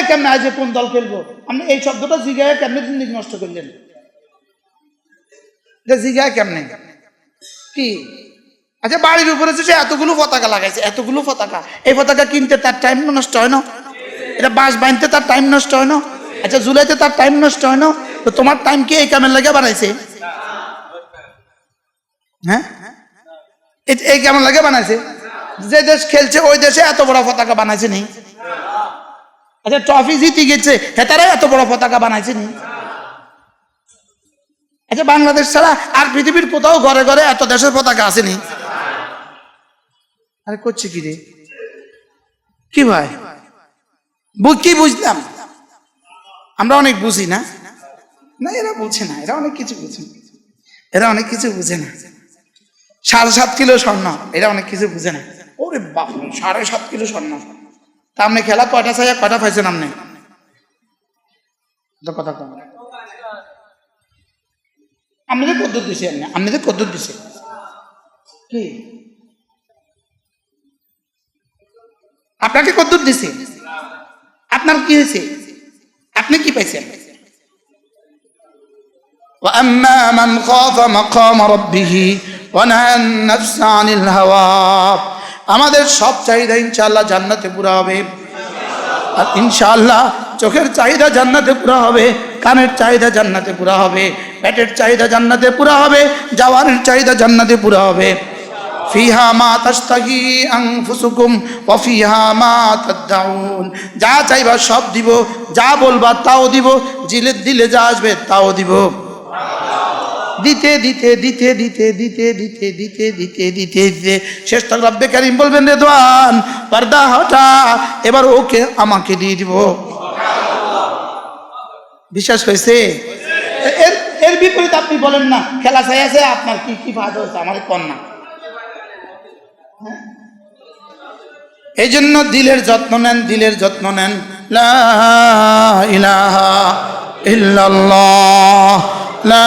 জিগায় কেমনে আজ কোন দল খেলব? আপনি এই শব্দটা জিগায় কেমনে জিন্দিগি নষ্ট করলেন জিগায় কেমনে? কি? আচ্ছা বাড়ির উপরে যে এতগুলো পতাকা লাগাইছে, এতগুলো পতাকা, এই পতাকা কিনতে তার টাইম নষ্ট হয় না? এটা বাঁশ বাঁধতে তার টাইম নষ্ট হয় না? আচ্ছা জুলাইতে তার টাইম নষ্ট হয় না? তো তোমার টাইম কি এই কামের লাগে বানাইছে? হ্যাঁ? এই কেমন লাগে বানাইছে? যে দেশ খেলছে, ওই দেশে এত বড় পতাকা বানাইছে নি? আচ্ছা ট্রফি জিতে গেছে। হেতারা এত বড় পতাকা বানাইছে নি আচ্ছা বাংলাদেশ ছাড়া আর পৃথিবীর কোথাও ঘরে ঘরে এত দেশের পতাকা আসেনি। আরে, করছে কি রে? কি ভাই? কি বুঝলাম আমরা অনেক বুঝি না? না, এরা বুঝে না, এরা অনেক কিছু বুঝে। এরা অনেক কিছু বুঝে না। সাড়ে সাত কিলো স্বর্ণ, এরা অনেক কিছু বুঝে না। ওরে বাপ সাড়ে সাত কিলো স্বর্ণ। তা আপনি খেলা কয়টা চাই কয়টা পাইছেন আপনি তো কথা কম আপনাদের কদ্দুর দিছে আপনি আপনাদের কদ্দুর দিছে কি আপনাকে কদ্দুর দিছে আপনার কি হয়েছে আপনি কি পাইছেন وأما من خاف مقام ربه ونهى النفس عن الهوى আমাদের সব চাহিদা ইনশাআল্লাহ জান্নাতে পুরা হবে। আর ইনশাআল্লাহ চোখের চাহিদা জান্নাতে পুরা হবে, কানের চাহিদা জান্নাতে পুরা হবে, পেটের চাহিদা জান্নাতে পুরা হবে জাওয়ারের চাহিদা জান্নাতে পুরা হবে। ফিহা মা তাস্তাহি আনফুসুকুম ওয়া ফিহা মা যা চাইবা সব দিব, যা বলবা তাও দিব, জিলে দিলে যা আসবে তাও দিব। দিতে দিতে দিতে দিতে দিতে দিতে দিতে দিতে দিতে দিতে। শেষ তক রব্বে কারিম বলবেন, রেদওয়ান, পর্দা হটা, এবার ওকে আমাকে দিয়ে দিব। বিশ্বাস হয়েছে? এর এর বিপরীত আপনি বলেন না, খেলা চাই আছে, আপনার কি কি ফায়দা হচ্ছে আমার কন্যা। এই জন্য দিলের যত্ন নেন, দিলের যত্ন নেন। লা ইলাহা ইল্লাল্লাহ, লা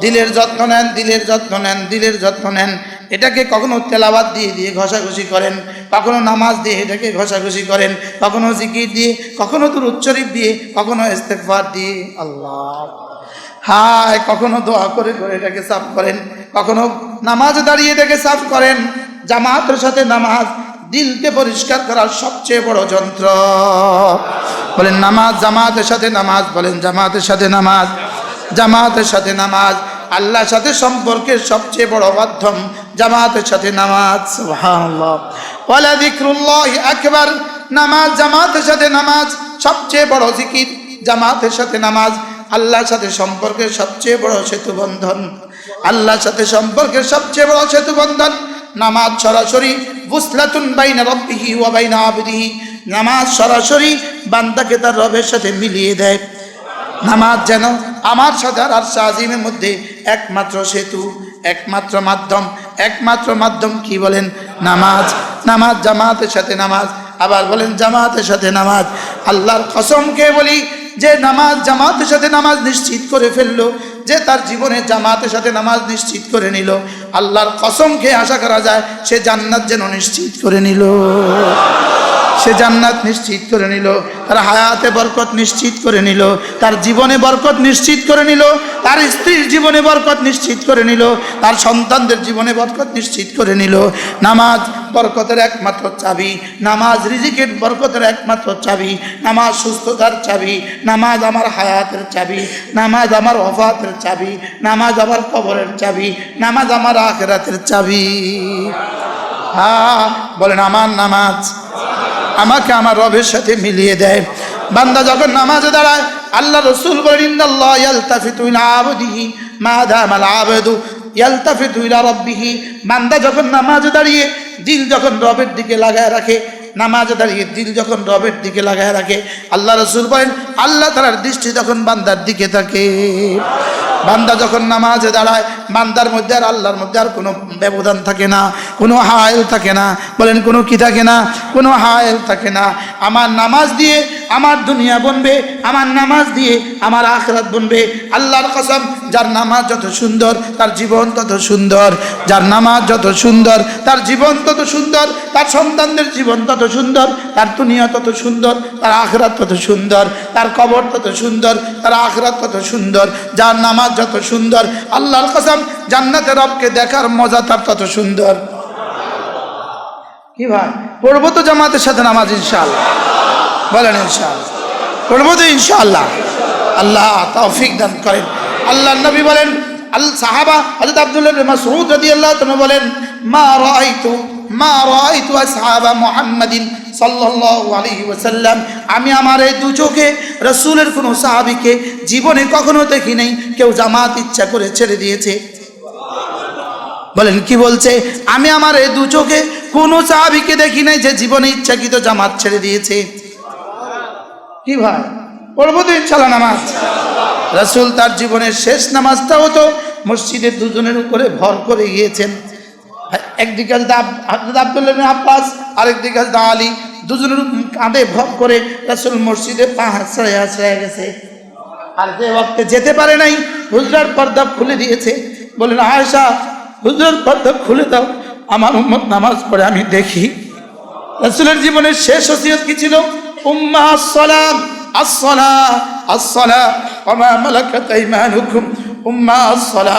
দিলের যত্ন নেন, দিলের যত্ন নেন, দিলের যত্ন নেন। এটাকে কখনো তেলাবাদ দিয়ে দিয়ে ঘষাঘষি করেন, কখনো নামাজ দিয়ে এটাকে ঘষাঘষি করেন, কখনো জিকির দিয়ে, কখনো তোর উচ্চরিত দিয়ে, কখনো ইস্তেকবার দিয়ে। আল্লাহ। হায়, কখনো দোয়া করে করে এটাকে সাফ করেন, কখনো নামাজ দাঁড়িয়ে এটাকে সাফ করেন। জামাতের সাথে নামাজ দিলকে পরিষ্কার করার সবচেয়ে বড় যন্ত্র। বলেন, নামাজ জামাতের সাথে নামাজ, বলেন, জামাতের সাথে নামাজ, জামাতের সাথে নামাজ, আল্লাহর সাথে সম্পর্কের সবচেয়ে বড় মাধ্যম জামাতের সাথে নামাজ ওয়ালা যিকরুল্লাহ আকবার, নামাজ জামাতের সাথে নামাজ সবচেয়ে বড় জিকির জামাতের সাথে নামাজ আল্লাহর সাথে সম্পর্কের সবচেয়ে বড় সেতু বন্ধন। আল্লাহর সাথে সম্পর্কের সবচেয়ে বড় সেতু বন্ধন, নামাজ সরাসরি বুসলাতুন বাইনা রব্বিহি ওয়া বাইনা আবদিহি। নামাজ সরাসরি বান্দাকে তার রবের সাথে মিলিয়ে দেয়। নামাজ যেন আমার সাথে আর আজিমের মধ্যে একমাত্র সেতু, একমাত্র মাধ্যম একমাত্র মাধ্যম কি বলেন? নামাজ নামাজ জামাতের সাথে নামাজ, আবার বলেন জামাতের সাথে নামাজ। আল্লাহর কসমকে বলি যে নামাজ জামাতের সাথে নামাজ নিশ্চিত করে ফেলল, যে তার জীবনে জামাতের সাথে নামাজ নিশ্চিত করে নিল, আল্লাহর কসম খেয়ে আশা করা যায় সে জান্নাত যেন নিশ্চিত করে নিল। সে জান্নাত নিশ্চিত করে নিল, তার হায়াতে বরকত নিশ্চিত করে নিল, তার জীবনে বরকত নিশ্চিত করে নিল, তার স্ত্রীর জীবনে বরকত নিশ্চিত করে নিল, তার সন্তানদের জীবনে বরকত নিশ্চিত করে নিল। নামাজ বরকতের একমাত্র চাবি, নামাজ রিজিকের বরকতের একমাত্র চাবি, নামাজ সুস্থতার চাবি, নামাজ আমার হায়াতের চাবি, নামাজ আমার অফাতের চাবি, নামাজ আমার কবরের চাবি, নামাজ আমার আখেরাতের চাবি। হ্যাঁ বলেন আমার নামাজ। আমাকে আমার রবের সাথে মিলিয়ে দেয়। বান্দা যখন নামাজে দাঁড়ায়, আল্লাহ রসুল বলেন বান্দা যখন নামাজে দাঁড়িয়ে দিল যখন রবের দিকে লাগায় রাখে, নামাজে দাঁড়িয়ে দিল যখন রবের দিকে লাগায় রাখে, আল্লাহ রসুল বলেন, আল্লাহ তালার দৃষ্টি যখন বান্দার দিকে থাকে। বান্দা যখন নামাজে দাঁড়ায় বান্দার মধ্যে আর আল্লাহর মধ্যে আর কোনো ব্যবধান থাকে না, কোনো হায়েল থাকে না, বলেন কোনো কি থাকে না? কোনো হায়েল থাকে না। আমার নামাজ দিয়ে আমার দুনিয়া বনবে, আমার নামাজ দিয়ে আমার আখরাত বনবে। আল্লাহর কসম, যার নামাজ যত সুন্দর, তার জীবন তত সুন্দর। যার নামাজ যত সুন্দর, তার জীবন তত সুন্দর, তার সন্তানদের জীবন তত সুন্দর, তার দুনিয়া তত সুন্দর, তার আখরাত তত সুন্দর, তার কবর তত সুন্দর, তার আখরাত তত সুন্দর, যার নামাজ যত সুন্দর। আল্লাহর কসম জান্নাতে রবকে দেখার মজা তার তত সুন্দর। কি ভাই? পড়ব তো জামাতের সাথে নামাজ ইনশাআল্লাহ। বলেন ইনশাআল্লাহ। পড়ব তো ইনশাআল্লাহ। আল্লাহ তৌফিক দান করেন। আল্লাহ নবী বলেন, আল সাহাবা হযরত আব্দুল্লাহ ইবনে মাসউদ রাদিয়াল্লাহু তাআলা বলেন, মা রাআইতু মা রাআইতু আসহাবা মুহাম্মাদিন সাল্লাল্লাহু আলাইহি ওয়াসাল্লাম। আমি আমার এই দু চোখে রাসূলের কোনো সাহাবীকে জীবনে কখনো দেখি নাই। কেউ জামাত ইচ্ছা করে ছেড়ে দিয়েছে। বলেন, কি বলছে? আমি আমার এই দু চোখে কোনো সাহাবিকে দেখি নাই যে জীবনে ইচ্ছাকৃত জামাত ছেড়ে দিয়েছে। কি ভাই? পড়ব তো ইনশাল্লাহ নামাজ। রাসূল তার জীবনের শেষ নামাজটাও তো মসজিদে দুজনের উপরে ভর করে গিয়েছেন। একদিকে হযরত আব্দুল্লাহ আব্বাস, আরেকদিকে হযরত আলী, দুজনের কাঁধে ভর করে রাসূল মসজিদে পা হাসড়ায় হাসড়ায় গেছে। আর যে ওয়াক্তে যেতে পারে নাই, হুজরার পর্দা খুলে দিয়েছে। বলেন আয়েশা, হুজরার পর্দা খুলে দাও, আমার উম্মত নামাজ পড়ে আমি দেখি। রাসূলের জীবনের শেষ ওসিয়ত কি ছিল? উম্মা আসসালাম আসসালা আসসালা, ওমা মালাকাত আইমানুকুম। উম্মা আসসালা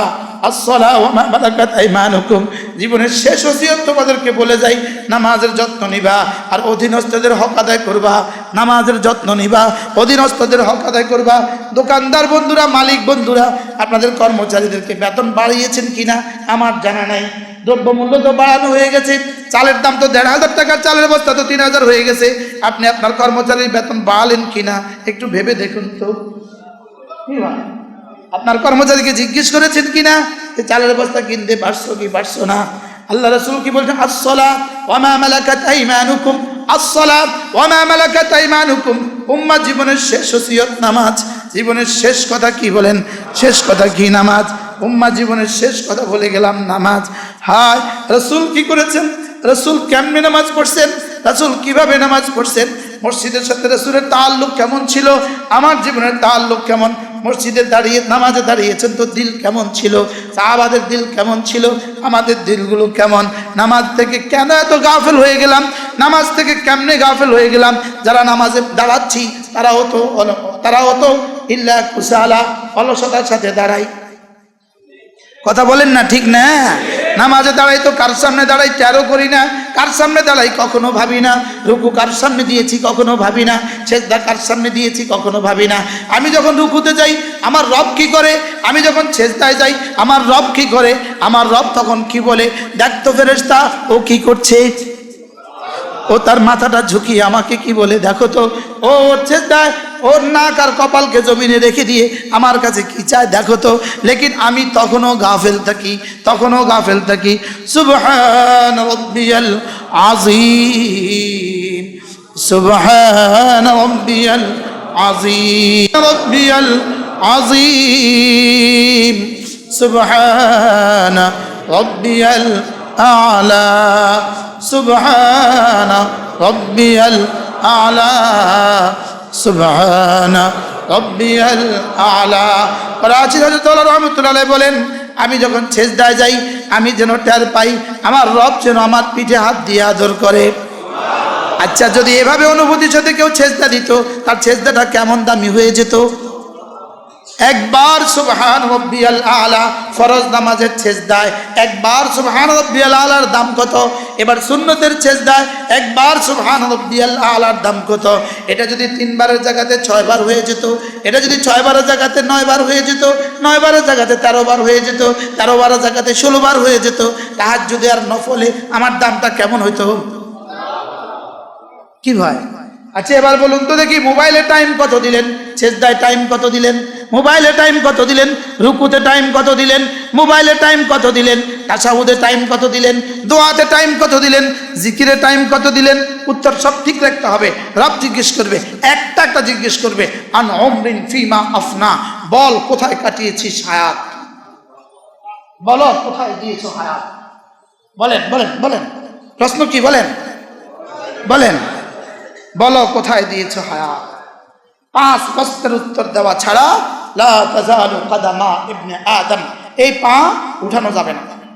আসসালা, ওমা মালাকাত আইমানুকুম। জীবনের শেষ ওসিয়ত তোমাদেরকে বলে যাই, নামাজের যত্ন নিবা আর অধীনস্থদের হক আদায় করবা। নামাজের যত্ন নিবা, অধীনস্থদের হক আদায় করবা। দোকানদার বন্ধুরা, মালিক বন্ধুরা, আপনাদের কর্মচারীদেরকে বেতন বাড়িয়েছেন কিনা, আমার জানা নাই। দ্রব্যমূল্য তো বাড়ানো হয়ে গেছে। চালের দাম তো দেড় হাজার টাকার চালের বস্তা তো তিন হাজার হয়ে গেছে। আপনি আপনার কর্মচারীর বেতন বাড়ালেন কিনা, একটু ভেবে দেখুন তো? আপনার কর্মচারীকে জিজ্ঞেস করেছেন কিনা যে চালের বস্তা কিনতে পারছ কি পারছ না? আল্লাহ রসুল কি বলছেন? আসসালা ওয়ামা মালাকাত আইমানুকুম আসসালা ওয়ামা মালাকাত আইমানুকুম। উম্মাহ জীবনের শেষ ওসিয়ত নামাজ। জীবনের শেষ কথা কি বলেন? শেষ কথা কি নামাজ? উম্মা জীবনের শেষ কথা বলে গেলাম, নামাজ। হায়, রসুল কি করেছেন? রসুল কেমনে নামাজ পড়ছেন? রসুল কীভাবে নামাজ পড়ছেন? মসজিদের সাথে রসুলের তাল্লুক কেমন ছিল? আমার জীবনের তাল্লুক কেমন? মসজিদে দাঁড়িয়ে, নামাজে দাঁড়িয়েছেন তো দিল কেমন ছিল? সাহাবাদের দিল কেমন ছিল? আমাদের দিলগুলো কেমন? নামাজ থেকে কেন এত গাফেল হয়ে গেলাম? নামাজ থেকে কেমনে গাফেল হয়ে গেলাম? যারা নামাজে দাঁড়াচ্ছি তারা তো তারা তারাও তো ইল্লা কুসালা অলসতার সাথে দাঁড়াই কথা বলেন না, ঠিক না? নামাজে দাঁড়াই তো কার সামনে দাঁড়াই তেরো করি না। কার সামনে দাঁড়াই কখনো ভাবি না। রুকু কার সামনে দিয়েছি কখনো ভাবি না। সেজদা কার সামনে দিয়েছি কখনো ভাবি না। আমি যখন রুকুতে যাই, আমার রব কি করে? আমি যখন ছেজদায় যাই, আমার রব কি করে? আমার রব তখন কি বলে? দেখ তো ফেরেস্তা ও কি করছে? ও তার মাথাটা ঝুঁকিয়ে আমাকে কি বলে? দেখো তো, ও হচ্ছে তাই ওর নাক আর কপালকে জমিনে রেখে দিয়ে আমার কাছে কি চায় দেখো তো। লেকিন আমি তখনও গাফেল থাকি, তখনও গাফেল থাকি। সুবহান রব্বিয়াল আজিম সুবহান রব্বিয়াল আজিম রব্বিয়াল আজিম সুবহান রব্বিয়াল আলা সুবহান রব্বিয়াল আলা। সুবহানা আলা। রহমতুল্লাহ বলেন, আমি যখন ছেজদায় যাই, আমি যেন টের পাই, আমার রব যেন আমার পিঠে হাত দিয়ে আদর করে। আচ্ছা যদি এভাবে অনুভূতি সাথে কেউ ছেজদা দিত, তার ছেজদাটা কেমন দামি হয়ে যেত? একবার সুবহান রব্বিয়াল আলা ফরজ নামাজের ছেজদায় একবার সুবহান রব্বিয়াল আলার দাম কত? এবার সুন্নতের ছেজদায় একবার রব্বিয়াল আলার দাম কত? এটা যদি তিনবারের জায়গাতে ছয়বার হয়ে যেত, এটা যদি ছয়বারের জায়গাতে নয়বার হয়ে যেত, নয়বারের জায়গাতে তেরো বার হয়ে যেত তেরো বারের জায়গাতে ষোলো বার হয়ে যেত, তাহার যদি আর নফলে আমার দামটা কেমন হইতো? কি ভয় আচ্ছা এবার বলুন তো দেখি, মোবাইলে টাইম কত দিলেন? শেষদায় টাইম কত দিলেন? মোবাইলে টাইম কত দিলেন? রুকুতে টাইম কত দিলেন? মোবাইলে টাইম কত দিলেন? তাসাহুদে টাইম কত দিলেন? দোয়াতে টাইম কত দিলেন? জিকিরে টাইম কত দিলেন? উত্তর সব ঠিক রাখতে হবে। রব জিজ্ঞেস করবে, একটা একটা জিজ্ঞেস করবে, আন অমরিন ফিমা আফনা? বল, কোথায় কাটিয়েছিস হায়াত? বলো, কোথায় দিয়েছ হায়াত? বলেন বলেন বলেন। প্রশ্ন কি, বলেন? বলেন। বলো, কোথায় দিয়েছ হায়াত? পাঁচ প্রশ্নের উত্তর দেওয়া ছাড়া লা তাজালু কাদামা ইবনে আদম এই পা উঠানো যাবে না।